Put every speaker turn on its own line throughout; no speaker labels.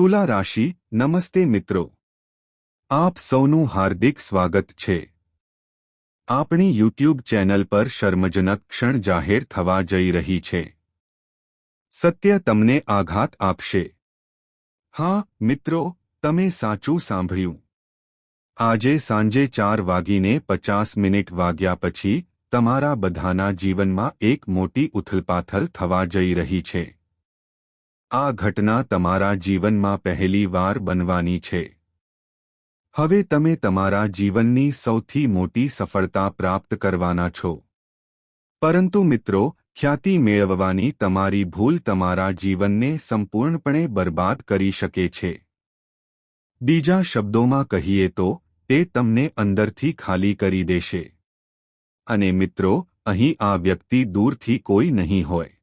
તુલા રાશિ, નમસ્તે મિત્રો. આપ સૌનું હાર્દિક સ્વાગત છે. આપણી યુટ્યુબ ચેનલ પર શર્મજનક ક્ષણ જાહેર થવા જઈ રહી છે. સત્ય તમને આઘાત આપશે. હા, મિત્રો, તમે સાચું સાંભળ્યું. આજે સાંજે ચાર વાગીને પચાસ મિનિટ વાગ્યા પછી તમારા બધાના જીવનમાં એક મોટી ઉથલપાથલ થવા જઈ રહી છે. આ ઘટના તમારા જીવનમાં પહેલી વાર બનવાની છે. હવે તમે તમારા જીવનની સૌથી મોટી સફળતા પ્રાપ્ત કરવાના છો. પરંતુ મિત્રો, ખ્યાતિ મેળવવાની તમારી ભૂલ તમારા જીવનને સંપૂર્ણપણે બરબાદ કરી શકે છે. બીજા શબ્દોમાં કહીએ તો, તે તમને અંદરથી ખાલી કરી દેશે. અને મિત્રો, અહીં આ વ્યક્તિ દૂરથી કોઈ નહીં હોય.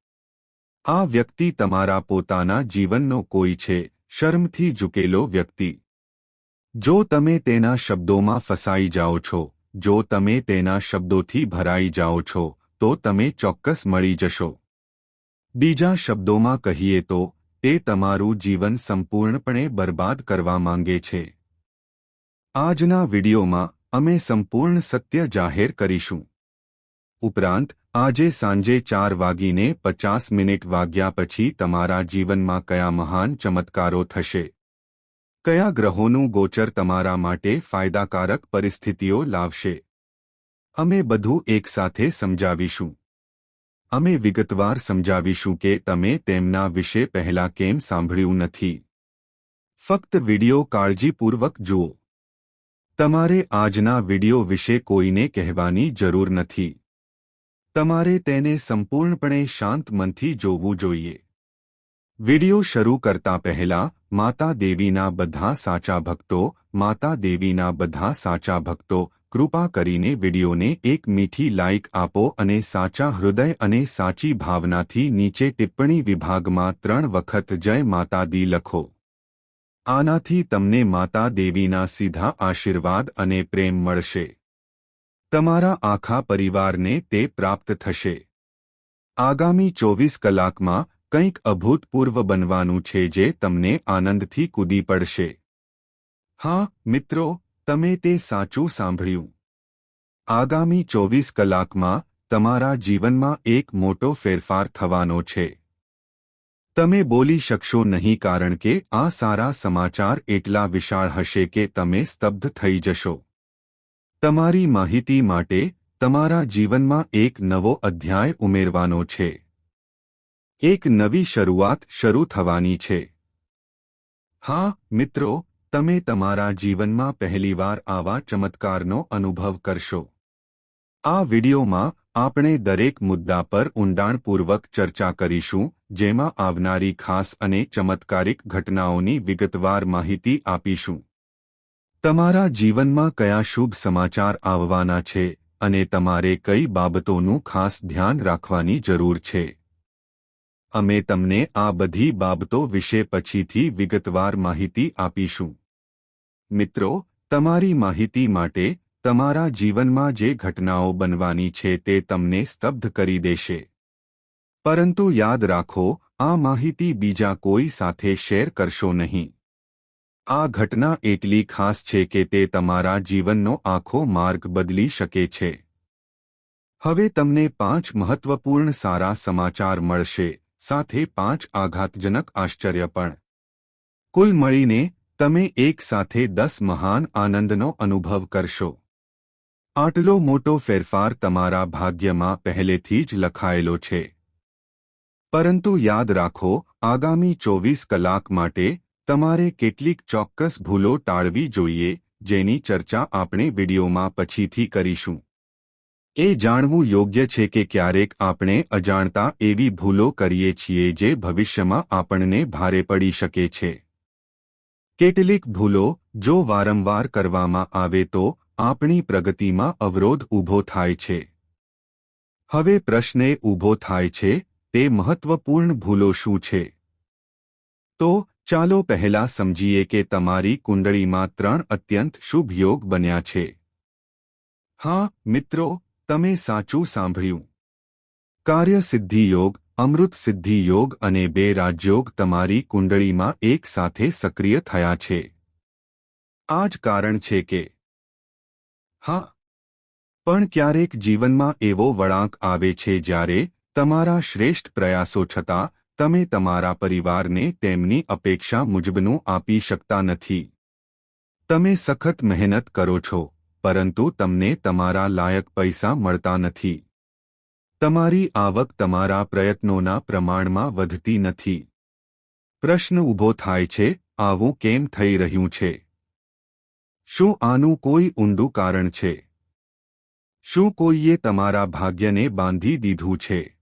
આ વ્યક્તિ તમારા પોતાના જીવનનો કોઈ છે, શર્મથી ઝૂકેલો વ્યક્તિ. જો તમે તેના શબ્દોમાં ફસાઈ જાઓ છો, જો તમે તેના શબ્દોથી ભરાઈ જાઓ છો, તો તમે ચોક્કસ મળી જશો. બીજા શબ્દોમાં કહીએ તો, તે તમારું જીવન સંપૂર્ણપણે બરબાદ કરવા માંગે છે. આજના વિડીયોમાં અમે સંપૂર્ણ સત્ય જાહેર કરીશું. ઉપરાંત, આજે સાંજે ચાર વાગીને પચાસ મિનિટ વાગ્યા પછી તમારા જીવનમાં કયા મહાન ચમત્કારો થશે? કયા ગ્રહોનું ગોચર તમારા માટે ફાયદાકારક પરિસ્થિતિઓ લાવશે? અમે બધું એકસાથે સમજાવીશું. અમે વિગતવાર સમજાવીશું કે તમે તેમના વિશે પહેલા કેમ સાંભળ્યું નથી. ફક્ત વિડિયો કાળજીપૂર્વક જુઓ. તમારે આજના વિડિયો વિશે કોઈને કહેવાની જરૂર નથી. તમારે તેને સંપૂર્ણપણે શાંત મનથી જોવું જોઈએ. વિડિયો શરૂ કરતા પહેલા, માતા દેવીના બધા સાચા ભક્તો, માતા દેવીના બધા સાચા ભક્તો, કૃપા કરીને વિડિયોને એક મીઠી લાઇક આપો અને સાચા હૃદય અને સાચી ભાવનાથી નીચે ટિપ્પણી વિભાગમાં ત્રણ વખત જય માતા દી લખો. આનાથી તમને માતા દેવીના સીધા આશીર્વાદ અને પ્રેમ મળશે. તમારા આખા પરિવારને તે પ્રાપ્ત થશે. આગામી ચોવીસ કલાકમાં કંઈક અભૂતપૂર્વ બનવાનું છે જે તમને આનંદથી કૂદી પડશે. હા, મિત્રો, તમે તે સાચું સાંભળ્યું. આગામી ચોવીસ કલાકમાં તમારા જીવનમાં એક મોટો ફેરફાર થવાનો છે. તમે બોલી શકશો નહીં કારણ કે આ સારા સમાચાર એટલા વિશાળ હશે કે તમે સ્તબ્ધ થઈ જશો. તમારી માહિતી માટે તમારા જીવનમાં એક નવો અધ્યાય ઉમેરવાનો છે. એક નવી શરૂઆત શરૂ થવાની છે. હા, મિત્રો, તમે તમારા જીવનમાં પહેલીવાર આવા ચમત્કારનો અનુભવ કરશો. આ વિડિયોમાં આપણે દરેક મુદ્દા પર ઊંડાણપૂર્વક ચર્ચા કરીશું, જેમાં આવનારી ખાસ અને ચમત્કારિક ઘટનાઓની વિગતવાર માહિતી આપીશું. તમારા જીવનમાં કયા શુભ સમાચાર આવવાના છે અને તમારે કઈ બાબતોનું ખાસ ધ્યાન રાખવાની જરૂર છે? અમે તમને આ બધી બાબતો વિશે પછીથી વિગતવાર માહિતી આપીશું. મિત્રો, તમારી માહિતી માટે તમારા જીવનમાં જે ઘટનાઓ બનવાની છે તે તમને સ્તબ્ધ કરી દેશે. પરંતુ યાદ રાખો, આ માહિતી બીજા કોઈ સાથે શેર કરશો નહીં. આ ઘટના એટલી ખાસ છે કે તે તમારા જીવનનો આખો માર્ગ બદલી શકે છે. હવે તમને પાંચ મહત્વપૂર્ણ સારા સમાચાર મળશે, સાથે પાંચ આઘાતજનક આશ્ચર્ય પણ. કુલ મળીને, તમે એક સાથે દસ મહાન આનંદનો અનુભવ કરશો. આટલો મોટો ફેરફાર તમારા ભાગ્યમાં પહેલેથી જ લખાયેલો છે. પરંતુ યાદ રાખો, આગામી ચોવીસ કલાક માટે તમારે કેટલીક ચોક્કસ ભૂલો ટાળવી જોઈએ, જેની ચર્ચા આપણે વિડીયોમાં પછીથી કરીશું. એ જાણવું યોગ્ય છે કે ક્યારેક આપણે અજાણતા એવી ભૂલો કરીએ છીએ જે ભવિષ્યમાં આપણને ભારે પડી શકે છે. કેટલીક ભૂલો, જો વારંવાર કરવામાં આવે તો, આપણી પ્રગતિમાં અવરોધ ઊભો થાય છે. હવે પ્રશ્ન ઊભો થાય છે, તે મહત્વપૂર્ણ ભૂલો શું છે? તો ચાલો પહેલા સમજીએ કે તમારી કુંડળીમાં ત્રણ અત્યંત શુભ યોગ બન્યા છે. હા, મિત્રો, તમે સાચું સાંભળ્યું. કાર્યસિદ્ધિ યોગ અમૃત સિદ્ધિ યોગ અને બે રાજયોગ તમારી કુંડળીમાં એક સાથે સક્રિય થયા છે. આ જ કારણ છે કે હા, પણ ક્યારેક જીવનમાં એવો વળાંક આવે છે જ્યારે તમારા શ્રેષ્ઠ પ્રયાસો છતાં તમે તમારા પરિવારને તેમની અપેક્ષા મુજબનું આપી શકતા નથી. તમે સખત મહેનત કરો છો, પરંતુ તમને તમારા લાયક પૈસા મળતા નથી. તમારી આવક તમારા પ્રયત્નોના પ્રમાણમાં વધતી નથી. પ્રશ્ન ઊભો થાય છે, આવું કેમ થઈ રહ્યું છે? શું આનું કોઈ ઊંડું કારણ છે? શું કોઈએ તમારા ભાગ્યને બાંધી દીધું છે?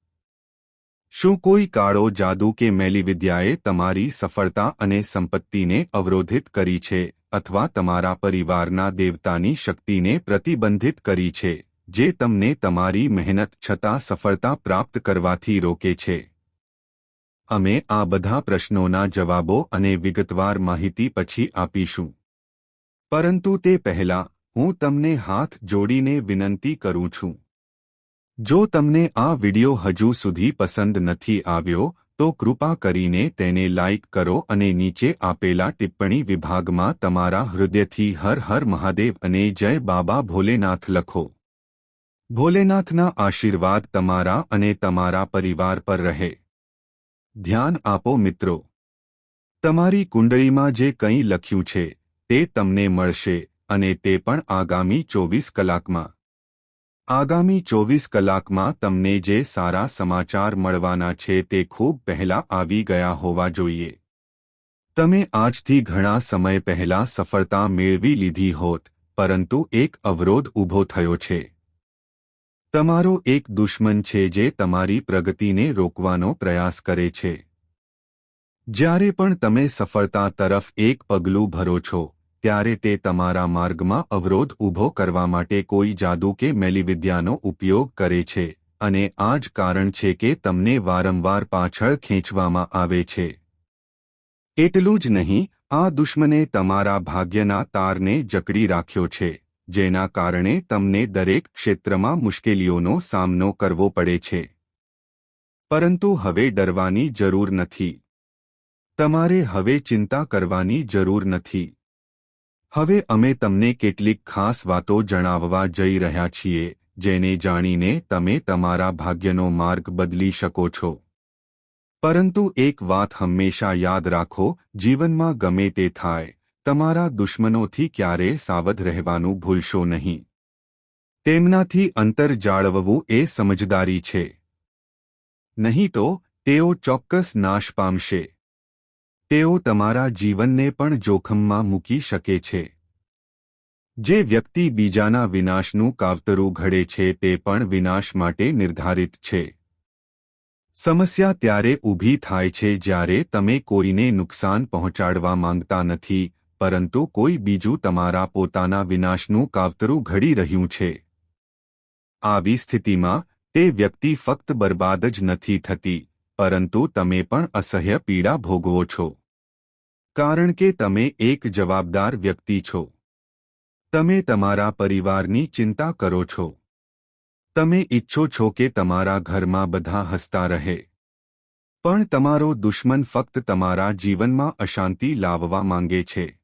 શું કોઈ કાળો જાદુ કે મેલીવિદ્યાએ તમારી સફળતા અને સંપત્તિને અવરોધિત કરી છે અથવા તમારા પરિવારના દેવતાની શક્તિને પ્રતિબંધિત કરી છે, જે તમને તમારી મહેનત છતાં સફળતા પ્રાપ્ત કરવાથી રોકે છે? અમે આ બધા પ્રશ્નોના જવાબો અને વિગતવાર માહિતી પછી આપીશું. પરંતુ તે પહેલા હું તમને હાથ જોડીને વિનંતી કરું છું. જો તમને આ વિડિયો હજુ સુધી પસંદ નથી આવ્યો, તો કૃપા કરીને તેને લાઇક કરો અને નીચે આપેલા ટિપ્પણી વિભાગમાં તમારા હૃદયથી હર હર મહાદેવ અને જય બાબા ભોલેનાથ લખો. ભોલેનાથના આશીર્વાદ તમારા અને તમારા પરિવાર પર રહે. ધ્યાન આપો મિત્રો. તમારી કુંડળીમાં જે કંઈ લખ્યું છે, તે તમને મળશે અને તે પણ આગામી ચોવીસ કલાકમાં. આગામી ચોવીસ કલાકમાં તમને જે સારા સમાચાર મળવાના છે તે ખૂબ પહેલા આવી ગયા હોવા જોઈએ. તમે આજથી ઘણા સમય પહેલા સફળતા મેળવી લીધી હોત, પરંતુ એક અવરોધ ઊભો થયો છે. તમારો એક દુશ્મન છે જે તમારી પ્રગતિને રોકવાનો પ્રયાસ કરે છે. જ્યારે પણ તમે સફળતા તરફ એક પગલું ભરો છો ત્યારે તે તમારા માર્ગમાં અવરોધ ઊભો કરવા માટે કોઈ જાદુ કે મેલીવિદ્યાનો ઉપયોગ કરે છે, અને આ જ કારણ છે કે તમને વારંવાર પાછળ ખેંચવામાં આવે છે. એટલું જ નહીં, આ દુશ્મને તમારા ભાગ્યના તારને જકડી રાખ્યો છે, જેના કારણે તમને દરેક ક્ષેત્રમાં મુશ્કેલીઓનો સામનો કરવો પડે છે. પરંતુ હવે ડરવાની જરૂર નથી. તમારે હવે ચિંતા કરવાની જરૂર નથી. હવે અમે તમને કેટલીક ખાસ વાતો જણાવવા જઈ રહ્યા છીએ, જેને જાણીને તમે તમારા ભાગ્યનો માર્ગ બદલી શકો છો. પરંતુ એક વાત હંમેશા યાદ રાખો, જીવનમાં ગમે તે થાય, તમારા દુશ્મનોથી ક્યારે સાવધ રહેવાનું ભૂલશો નહીં. તેમનાથી અંતર જાળવવું એ સમજદારી છે. નહીં તો, તેઓ ચોક્કસ નાશ પામશે. તેઓ તમારા જીવનને પણ જોખમમાં મૂકી શકે છે. જે વ્યક્તિ બીજાના વિનાશનું કાવતરું ઘડે છે તે પણ વિનાશ માટે નિર્ધારિત છે. સમસ્યા ત્યારે ઊભી થાય છે જ્યારે તમે કોઈને નુકસાન પહોંચાડવા માંગતા નથી, પરંતુ કોઈ બીજું તમારા પોતાના વિનાશનું કાવતરું ઘડી રહ્યું છે. આવી સ્થિતિમાં, તે વ્યક્તિ ફક્ત બરબાદ જ નથી થતી, પરંતુ તમે પણ અસહ્ય પીડા ભોગવો છો. કારણ કે તમે એક જવાબદાર વ્યક્તિ છો. તમે તમારા પરિવારની ચિંતા કરો છો. તમે ઈચ્છો છો કે તમારા ઘરમાં બધા હસતા રહે. પણ તમારો દુશ્મન ફક્ત તમારા જીવનમાં અશાંતિ લાવવા માંગે છે.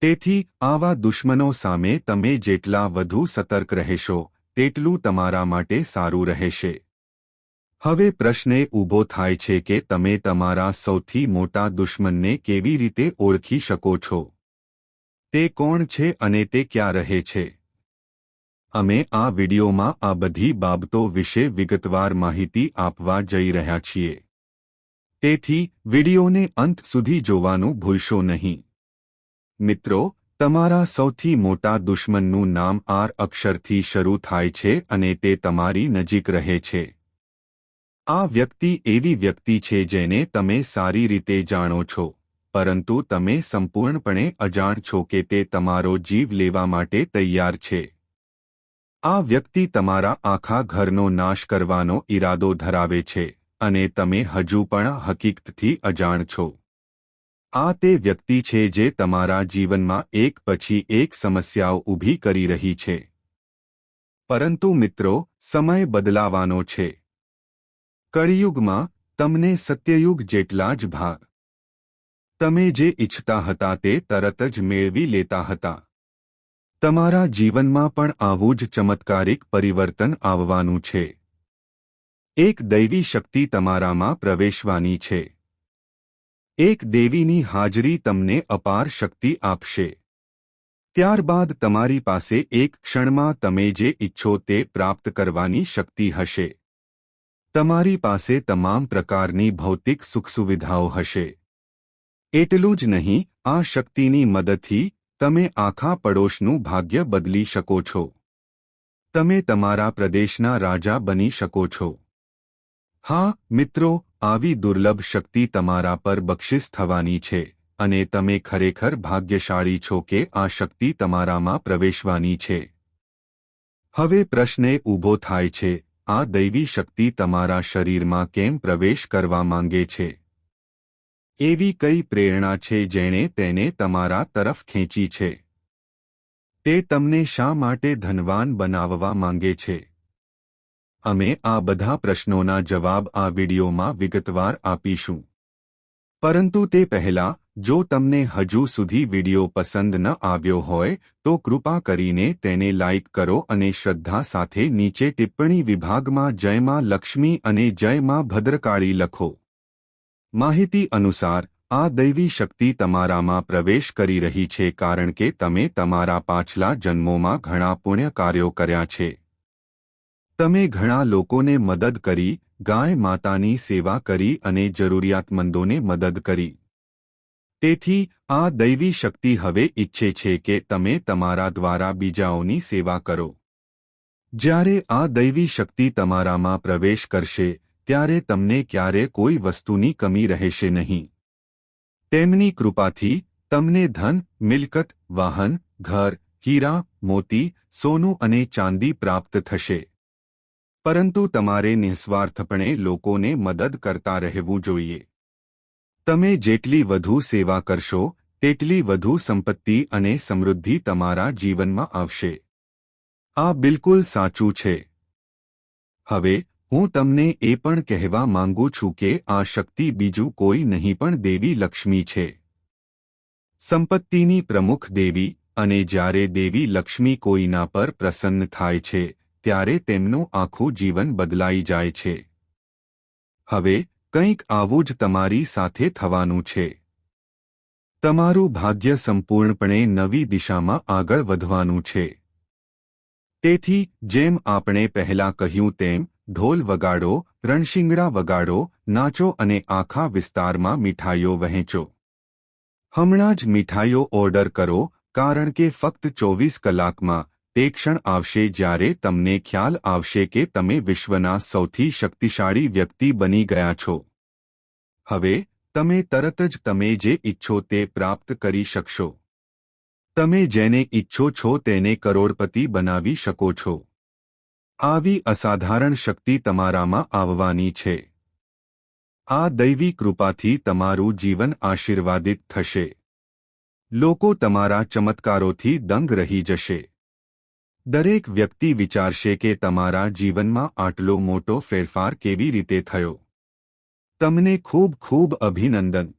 તેથી આવા દુશ્મનો સામે તમે જેટલા વધુ સતર્ક રહેશો, તેટલું તમારા માટે સારું રહેશે. હવે પ્રશ્ન ઊભો થાય છે કે તમે તમારા સૌથી મોટા દુશ્મનને કેવી રીતે ઓળખી શકો છો? તે કોણ છે અને તે ક્યાં રહે છે? અમે આ વિડિયોમાં આ બધી બાબતો વિશે વિગતવાર માહિતી આપવા જઈ રહ્યા છીએ. તેથી, વિડિયોને અંત સુધી જોવાનું ભૂલશો નહીં. મિત્રો, તમારા સૌથી મોટા દુશ્મનનું નામ આર અક્ષરથી શરૂ થાય છે અને તે તમારી નજીક રહે છે. આ વ્યક્તિ એવી વ્યક્તિ છે જેને તમે સારી રીતે જાણો છો, પરંતુ તમે સંપૂર્ણપણે અજાણ છો કે તે તમારો જીવ લેવા માટે તૈયાર છે. આ વ્યક્તિ તમારા આખા ઘરનો નાશ કરવાનો ઈરાદો ધરાવે છે અને તમે હજુ પણ હકીકતથી અજાણ છો. આ તે વ્યક્તિ છે જે તમારા જીવનમાં એક પછી એક સમસ્યાઓ ઊભી કરી રહી છે. પરંતુ મિત્રો, સમય બદલાવાનો છે. કળિયુગમાં તમને સત્યયુગ જેટલા જ ભાગ. તમે જે ઇચ્છતા હતા તે તરત જ મેળવી લેતા હતા. તમારા જીવનમાં પણ આવું જ ચમત્કારિક પરિવર્તન આવવાનું છે. એક દૈવી શક્તિ તમારામાં પ્રવેશવાની છે. એક દેવીની હાજરી તમને અપાર શક્તિ આપશે. ત્યારબાદ તમારી પાસે એક ક્ષણમાં તમે જે ઇચ્છો તે પ્રાપ્ત કરવાની શક્તિ હશે. તમારી પાસે તમામ પ્રકારની ભૌતિક સુખસુવિધાઓ હશે. એટલું જ નહીં, આ શક્તિની મદદથી તમે આખા પડોશનું ભાગ્ય બદલી શકો છો. તમે તમારા પ્રદેશના રાજા બની શકો છો. હા, મિત્રો, આવી દુર્લભ શક્તિ તમારા પર બક્ષિસ થવાની છે, અને તમે ખરેખર ભાગ્યશાળી છો કે આ શક્તિ તમારામાં પ્રવેશવાની છે. હવે પ્રશ્ન ઊભો થાય છે આ દૈવી શક્તિ તમારા શરીરમાં કેમ પ્રવેશ કરવા માંગે છે? એવી કઈ પ્રેરણા છે જેણે તેને તમારા તરફ ખેંચી છે? તે તમને શા માટે ધનવાન બનાવવા માંગે છે? અમે આ બધા પ્રશ્નોના જવાબ આ વિડિયોમાં વિગતવાર આપીશું. પરંતુ તે પહેલા જો તમને હજુ સુધી વિડિયો પસંદ ન આવ્યો હોય, તો કૃપા કરીને તેને લાઇક કરો અને શ્રદ્ધા સાથે નીચે ટિપ્પણી વિભાગમાં જય માં લક્ષ્મી અને જય માં ભદ્રકાળી લખો. માહિતી અનુસાર, આ દૈવી શક્તિ તમારામાં પ્રવેશ કરી રહી છે કારણ કે તમે તમારા પાછલા જન્મોમાં ઘણા પુણ્ય કાર્યો કર્યા છે. તમે ઘણા લોકોને મદદ કરી, ગાય માતાની સેવા કરી અને જરૂરિયાતમંદોને મદદ કરી. તેથી, આ દૈવી શક્તિ હવે ઈચ્છે છે કે તમે તમારા દ્વારા બીજાઓની સેવા કરો. જ્યારે આ દૈવી શક્તિ તમારામાં પ્રવેશ કરશે, ત્યારે તમને ક્યારે કોઈ વસ્તુની કમી રહેશે નહીં. તેમની કૃપાથી, તમને ધન, મિલકત, વાહન, ઘર, હીરા, મોતી, સોનું અને ચાંદી પ્રાપ્ત થશે. પરંતુ તમારે નિઃસ્વાર્થપણે લોકોને મદદ કરતા રહેવું જોઈએ. તમે જેટલી વધુ સેવા કરશો, તેટલી વધુ સંપત્તિ અને સમૃદ્ધિ તમારા જીવનમાં આવશે. આ બિલકુલ સાચું છે. હવે, હું તમને એ પણ કહેવા માંગુ છું કે આ શક્તિ બીજું કોઈ નહીં પણ દેવી લક્ષ્મી છે. સંપત્તિની પ્રમુખ દેવી અને જ્યારે દેવી લક્ષ્મી કોઈના પર પ્રસન્ન થાય છે, ત્યારે તેમનું આખું જીવન બદલાઈ જાય છે. હવે કંઈક આવું જ તમારી સાથે થવાનું છે. તમારું ભાગ્ય સંપૂર્ણપણે નવી દિશામાં આગળ વધવાનું છે. તેથી, જેમ આપણે પહેલા કહ્યું તેમ, ઢોલ વગાડો, રણશિંગડા વગાડો, નાચો અને આખા વિસ્તારમાં મીઠાઈઓ વહેંચો. હમણાં જ મીઠાઈઓ ઓર્ડર કરો, કારણ કે ફક્ત ચોવીસ કલાકમાં તે ક્ષણ આવશે જ્યારે તમને ખ્યાલ આવશે કે તમે વિશ્વના સૌથી શક્તિશાળી વ્યક્તિ બની ગયા છો. હવે, તમે તરત જ તમે જે ઈચ્છો તે પ્રાપ્ત કરી શકશો. તમે જેને ઈચ્છો છો તેને કરોડપતિ બનાવી શકો છો. આવી અસાધારણ શક્તિ તમારામાં આવવાની છે. આ દૈવી કૃપાથી તમારું જીવન આશીર્વાદિત થશે. લોકો તમારા ચમત્કારોથી દંગ રહી જશે. દરેક વ્યક્તિ વિચારશે કે તમારા જીવનમાં આટલો મોટો ફેરફાર કેવી રીતે થયો. તમને ખૂબ ખૂબ અભિનંદન.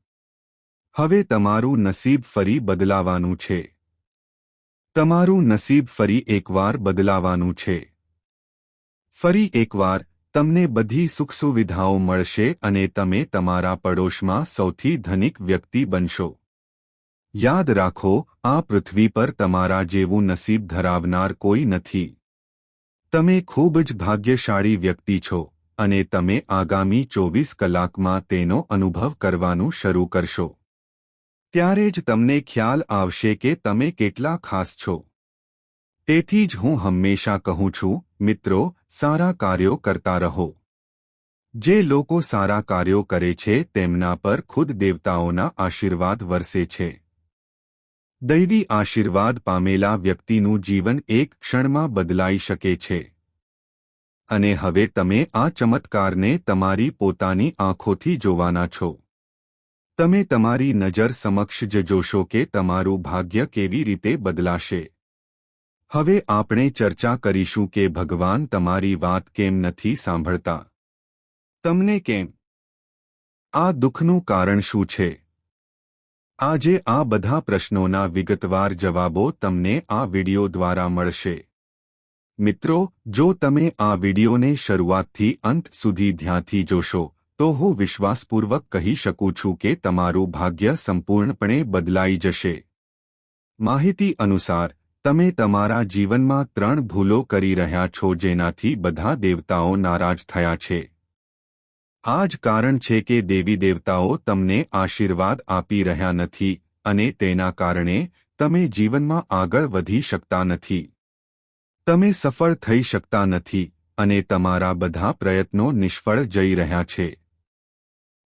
હવે તમારું નસીબ ફરી બદલાવાનું છે. તમારું નસીબ ફરી એકવાર બદલાવાનું છે. ફરી એકવાર તમને બધી સુખસુવિધાઓ મળશે અને તમે તમારા પડોશમાં સૌથી ધનિક વ્યક્તિ બનશો. યાદ રાખો, આ પૃથ્વી પર તમારા જેવું નસીબ ધરાવનાર કોઈ નથી. તમે ખૂબ જ ભાગ્યશાળી વ્યક્તિ છો, અને તમે આગામી ચોવીસ કલાકમાં તેનો અનુભવ કરવાનું શરૂ કરશો. ત્યારે જ તમને ખ્યાલ આવશે કે તમે કેટલા ખાસ છો. તેથી જ હું હંમેશા કહું છું, મિત્રો, સારા કાર્યો કરતા રહો. જે લોકો સારા કાર્યો કરે છે, તેમના પર ખુદ દેવતાઓના આશીર્વાદ વરસે છે. દૈવી આશીર્વાદ પામેલા વ્યક્તિનું જીવન એક ક્ષણમાં બદલાઈ શકે છે. અને હવે તમે આ ચમત્કારને તમારી પોતાની આંખોથી જોવાના છો. તમે તમારી નજર સમક્ષ જ જોશો કે તમારું ભાગ્ય કેવી રીતે બદલાશે. હવે આપણે ચર્ચા કરીશું કે ભગવાન તમારી વાત કેમ નથી સાંભળતા. તમને કેમ? આ દુઃખનું કારણ શું છે? આજે આ બધા પ્રશ્નોના વિગતવાર જવાબો તમને આ વિડિયો દ્વારા મળશે. મિત્રો, જો તમે આ વિડિયોને શરૂઆતથી અંત સુધી ધ્યાનથી જોશો, તો હું વિશ્વાસપૂર્વક કહી શકું છું કે તમારું ભાગ્ય સંપૂર્ણપણે બદલાઈ જશે. માહિતી અનુસાર, તમે તમારા જીવનમાં ત્રણ ભૂલો કરી રહ્યા છો જેનાથી બધા દેવતાઓ નારાજ થયા છે. આ જ કારણ છે કે દેવી દેવતાઓ તમને આશીર્વાદ આપી રહ્યા નથી અને તેના કારણે તમે જીવનમાં આગળ વધી શકતા નથી. તમે સફળ થઈ શકતા નથી અને તમારા બધા પ્રયત્નો નિષ્ફળ જઈ રહ્યા છે.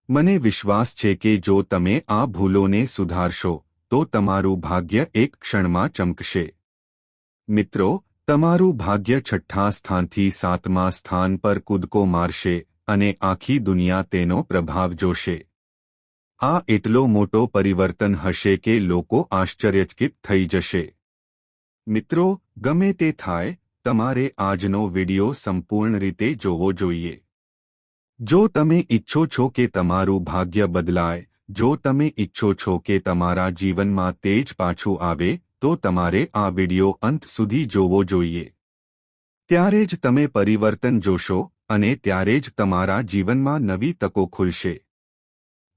મને વિશ્વાસ છે કે જો તમે આ ભૂલોને સુધારશો, તો તમારું ભાગ્ય એક ક્ષણમાં ચમકશે. મિત્રો, તમારું ભાગ્ય છઠ્ઠા સ્થાનથી સાતમા સ્થાન પર કૂદકો મારશે અને આખી દુનિયા તેનો પ્રભાવ જોશે. આ એટલો મોટો પરિવર્તન હશે કે લોકો આશ્ચર્યચકિત થઈ જશે. મિત્રો, ગમે તે થાય, તમારે આજનો વિડિયો સંપૂર્ણ રીતે જોવો જોઈએ. જો તમે ઈચ્છો છો કે તમારું ભાગ્ય બદલાય, જો તમે ઈચ્છો છો કે તમારા જીવનમાં તેજ પાછું આવે, તો તમારે આ વિડિયો અંત સુધી જોવો જોઈએ. ત્યારે જ તમે પરિવર્તન જોશો અને ત્યારે જ તમારા જીવનમાં નવી તકો ખુલશે.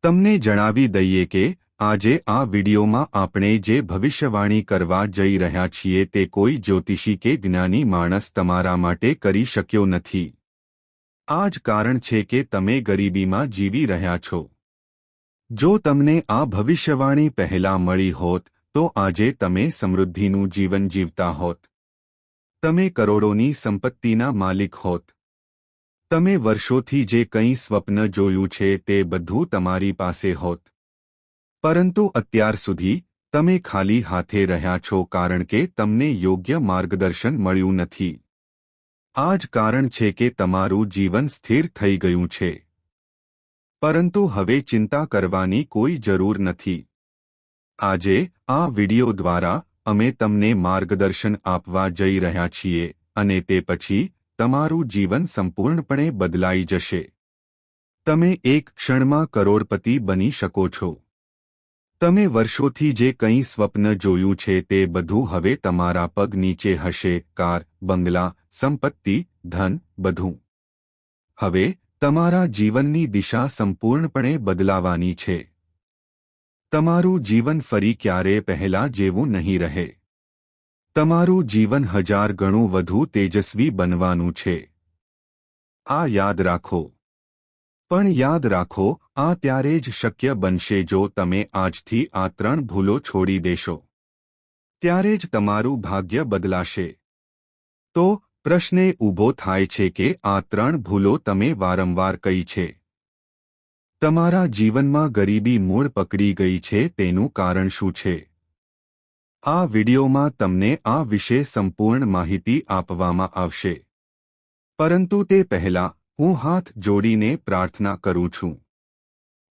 તમને જણાવી દઈએ કે, આજે આ વિડિયોમાં આપણે જે ભવિષ્યવાણી કરવા જઈ રહ્યા છીએ તે કોઈ જ્યોતિષી કે જ્ઞાની માણસ તમારા માટે કરી શક્યો નથી. આ જ કારણ છે કે તમે ગરીબીમાં જીવી રહ્યા છો. જો તમને આ ભવિષ્યવાણી પહેલા મળી હોત, તો આજે તમે સમૃદ્ધિનું જીવન જીવતા હોત. તમે કરોડોની સંપત્તિના માલિક હોત. તમે વર્ષોથી જે કંઈ સ્વપ્ન જોયું છે તે બધું તમારી પાસે હોત. પરંતુ અત્યાર સુધી, તમે ખાલી હાથે રહ્યા છો કારણ કે તમને યોગ્ય માર્ગદર્શન મળ્યું નથી. આ જ કારણ છે કે તમારું જીવન સ્થિર થઈ ગયું છે. પરંતુ હવે ચિંતા કરવાની કોઈ જરૂર નથી. આજે, આ વિડિયો દ્વારા, અમે તમને માર્ગદર્શન આપવા જઈ રહ્યા છીએ, અને તે પછી તમારું જીવન સંપૂર્ણપણે બદલાઈ જશે. તમે એક ક્ષણમાં કરોડપતિ બની શકો છો. તમે વર્ષોથી જે કંઈ સ્વપ્ન જોયું છે તે બધું હવે તમારા પગ નીચે હશે, કાર, બંગલા, સંપત્તિ, ધન, બધું. હવે તમારા જીવનની દિશા સંપૂર્ણપણે બદલાવાની છે. તમારું જીવન ફરી ક્યારે પહેલા જેવું નહીં રહે. તમારું જીવન હજાર ગણું વધુ તેજસ્વી બનવાનું છે. આ યાદ રાખો. પણ યાદ રાખો, આ ત્યારે જ શક્ય બનશે જો તમે આજથી આ ત્રણ ભૂલો છોડી દેશો. ત્યારે જ તમારું ભાગ્ય બદલાશે. તો, પ્રશ્ને ઊભો થાય છે કે આ ત્રણ ભૂલો તમે વારંવાર કઈ છે? તમારા જીવનમાં ગરીબી મૂળ પકડી ગઈ છે તેનું કારણ શું છે? આ વિડિયોમાં તમને આ વિશે સંપૂર્ણ માહિતી આપવામાં આવશે. પરંતુ તે પહેલાં, હું હાથ જોડીને પ્રાર્થના કરું છું.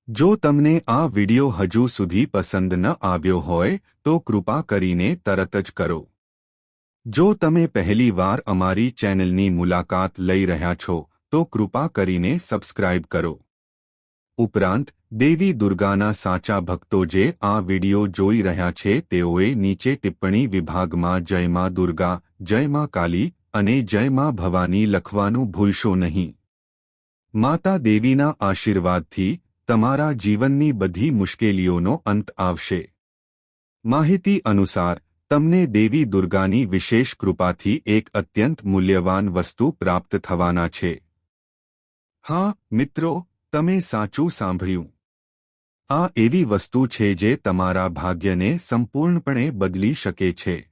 જો તમને આ વિડિયો હજુ સુધી પસંદ ન આવ્યો હોય, તો કૃપા કરીને તરત જ કરો. જો તમે પહેલી વાર અમારી ચેનલની મુલાકાત લઈ રહ્યા છો, તો કૃપા કરીને સબસ્ક્રાઇબ કરો. ઉપરાંત, દેવી દુર્ગાના સાચા ભક્તો જે આ વિડિયો જોઈ રહ્યા છે તેઓએ નીચે ટિપ્પણી વિભાગમાં જય માં દુર્ગા, જય માં કાલી અને જય માં ભવાની લખવાનું ભૂલશો નહીં. માતા દેવીના આશીર્વાદથી તમારા જીવનની બધી મુશ્કેલીઓનો અંત આવશે. માહિતી અનુસાર, તમને દેવી દુર્ગાની વિશેષ કૃપાથી એક અત્યંત મૂલ્યવાન વસ્તુ પ્રાપ્ત થવાના છે. હા, મિત્રો તમે સાચું સાંભળ્યું. આ એવી વસ્તુ છે જે તમારા ભાગ્યને સંપૂર્ણપણે બદલી શકે છે.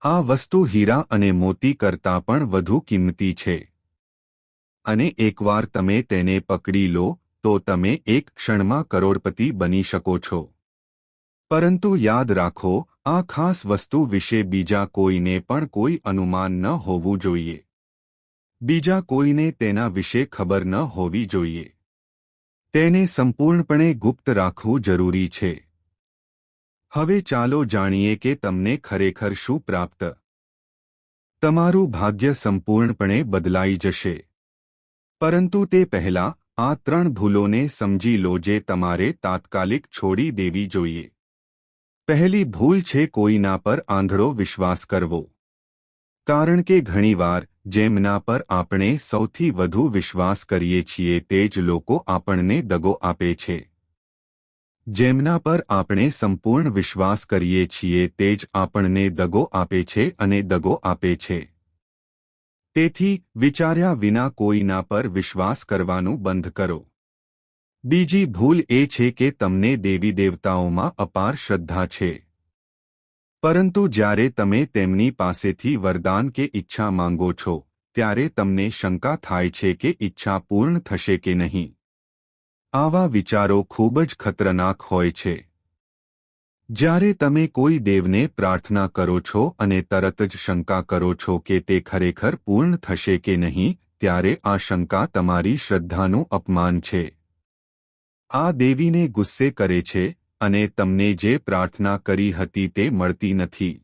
આ વસ્તુ હીરા અને મોતી કરતાં પણ વધુ કિંમતી છે. અને એકવાર તમે તેને પકડી લો, તો તમે એક ક્ષણમાં કરોડપતિ બની શકો છો. પરંતુ યાદ રાખો, આ ખાસ વસ્તુ વિશે બીજા કોઈને પણ કોઈ અનુમાન ન હોવું જોઈએ. બીજા કોઈને તેના વિશે ખબર ન હોવી જોઈએ. તેને સંપૂર્ણપણે ગુપ્ત રાખવું જરૂરી છે. હવે ચાલો જાણીએ કે તમને ખરેખર શું પ્રાપ્ત. તમારું ભાગ્ય સંપૂર્ણપણે બદલાઈ જશે. પરંતુ તે પહેલા આ ત્રણ ભૂલોને સમજી લો જે તમારે તાત્કાલિક છોડી દેવી જોઈએ. પહેલી ભૂલ છે કોઈના પર આંધળો વિશ્વાસ કરવો. કારણ કે ઘણીવાર જેમના પર આપણે સૌથી વધુ વિશ્વાસ કરીએ છીએ તે જ લોકો આપણને દગો આપે છે. જેમના પર આપણે સંપૂર્ણ વિશ્વાસ કરીએ છીએ તે જ આપણને દગો આપે છે અને દગો આપે છે. તેથી, વિચાર્યા વિના કોઈના પર વિશ્વાસ કરવાનું બંધ કરો. બીજી ભૂલ એ છે કે તમને દેવી દેવતાઓમાં અપાર શ્રદ્ધા છે. પરંતુ જ્યારે તમે તેમની પાસેથી વરદાન કે ઈચ્છા માંગો છો, ત્યારે તમને શંકા થાય છે કે ઈચ્છા પૂર્ણ થશે કે નહીં. આવા વિચારો ખૂબ જ ખતરનાક હોય છે. જ્યારે તમે કોઈ દેવને પ્રાર્થના કરો છો અને તરત જ શંકા કરો છો કે તે ખરેખર પૂર્ણ થશે કે નહીં, ત્યારે આ શંકા તમારી શ્રદ્ધાનું અપમાન છે. આ દેવીને ગુસ્સે કરે છે અને તમને જે પ્રાર્થના કરી હતી તે મળતી નથી.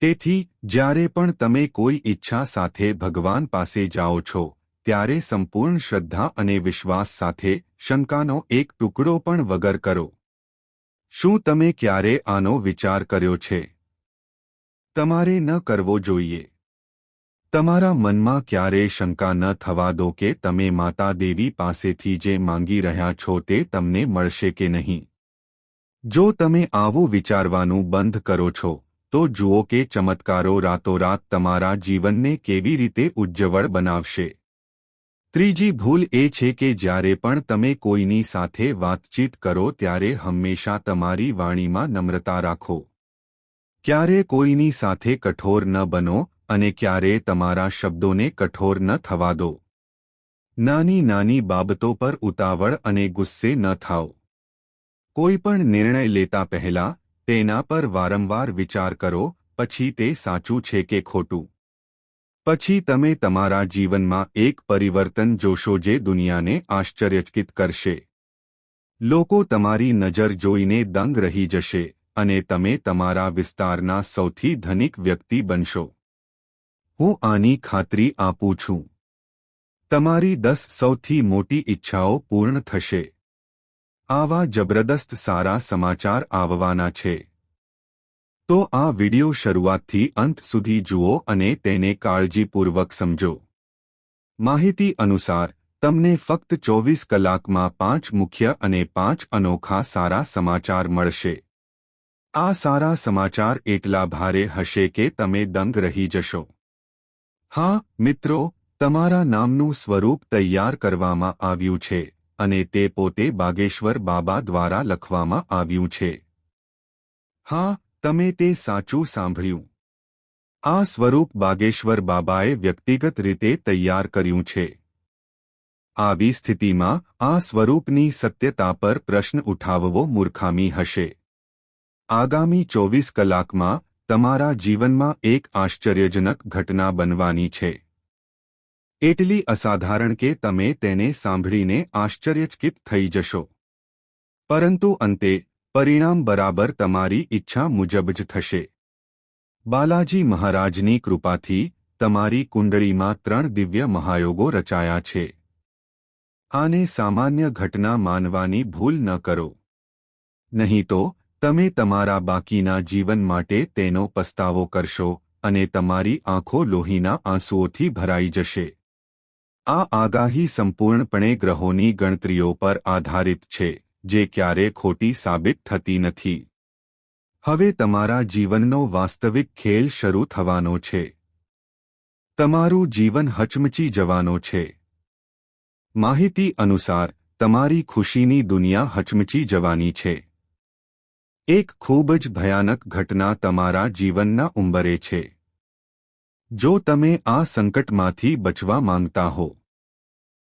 તેથી, જ્યારે પણ તમે કોઈ ઈચ્છા સાથે ભગવાન પાસે જાઓ છો, ત્યારે સંપૂર્ણ શ્રદ્ધા અને વિશ્વાસ સાથે શંકાનો એક ટુકડો પણ વગર કરો. શું તમે ક્યારે આનો વિચાર કર્યો છે? તમારે ન કરવો જોઈએ. તમારા મનમાં ક્યારે શંકા ન થવા દો કે તમે માતા દેવી પાસેથી જે માંગી રહ્યા છો તે તમને મળશે કે નહીં. જો તમે આવું વિચારવાનું બંધ કરો છો, તો જુઓ કે ચમત્કારો રાતોરાત તમારા જીવનને કેવી રીતે ઉજ્જવળ બનાવશે. ત્રીજી ભૂલ એ છે કે જ્યારે પણ તમે કોઈની સાથે વાતચીત કરો ત્યારે હંમેશા તમારી વાણીમાં નમ્રતા રાખો. ક્યારે કોઈની સાથે કઠોર ન બનો અને ક્યારે તમારા શબ્દોને કઠોર ન થવા દો. નાની નાની બાબતો પર ઉતાવળ અને ગુસ્સે ન થાઓ. કોઈ પણ નિર્ણય લેતા પહેલા તેના પર વારંવાર વિચાર કરો, પછી તે સાચું છે કે ખોટું. પછી તમે તમારા જીવનમાં એક પરિવર્તન જોશો જે દુનિયાને આશ્ચર્યચકિત કરશે. લોકો તમારી નજર જોઈને દંગ રહી જશે અને તમે તમારા વિસ્તારના સૌથી ધનિક વ્યક્તિ બનશો. હું આની ખાતરી આપું છું. તમારી દસ સૌથી મોટી ઈચ્છાઓ પૂર્ણ થશે. આવા જબરદસ્ત સારા સમાચાર આવવાના છે. તો આ વિડિયો શરૂઆતથી અંત સુધી જુઓ અને તેને કાળજીપૂર્વક સમજો. માહિતી અનુસાર, તમને ફક્ત ચોવીસ કલાકમાં પાંચ મુખ્ય અને પાંચ અનોખા સારા સમાચાર મળશે. આ સારા સમાચાર એટલા ભારે હશે કે તમે દંગ રહી જશો. હા, મિત્રો, તમારા નામનું સ્વરૂપ તૈયાર કરવામાં આવ્યું છે. અને તે પોતે બાગેશ્વર બાબા દ્વારા લખવામાં આવ્યું છે. હા, તમે તે સાચું સાંભળ્યું. આ સ્વરૂપ બાગેશ્વર બાબાએ વ્યક્તિગત રીતે તૈયાર કર્યું છે. આવી સ્થિતિમાં આ સ્વરૂપની સત્યતા પર પ્રશ્ન ઉઠાવવો મૂર્ખામી હશે. આગામી ચોવીસ કલાકમાં તમારા જીવનમાં એક આશ્ચર્યજનક ઘટના બનવાની છે. એટલી અસાધારણ કે તમે તેને સાંભળીને આશ્ચર્યચકિત થઈ જશો. પરંતુ અંતે, પરિણામ બરાબર તમારી ઈચ્છા મુજબ જ થશે. બાલાજી મહારાજની કૃપાથી તમારી કુંડળીમાં ત્રણ દિવ્ય મહાયોગો રચાયા છે. આને સામાન્ય ઘટના માનવાની ભૂલ ન કરો. નહીં તો, તમે તમારા બાકીના જીવન માટે તેનો પસ્તાવો કરશો અને તમારી આંખો લોહીના આંસુઓથી ભરાઈ જશે. આ આગાહી સંપૂર્ણપણે ગ્રહોની ગણતરીઓ પર આધારિત છે, જે ક્યારે ખોટી સાબિત થતી નથી. હવે તમારા જીવનનો વાસ્તવિક ખેલ શરૂ થવાનો છે. તમારું જીવન હચમચી જવાનો છે. માહિતી અનુસાર, તમારી ખુશીની દુનિયા હચમચી જવાની છે. એક ખૂબ જ ભયાનક ઘટના તમારા જીવનના ઉંબરે છે. જો તમે આ સંકટમાંથી બચવા માંગતા હો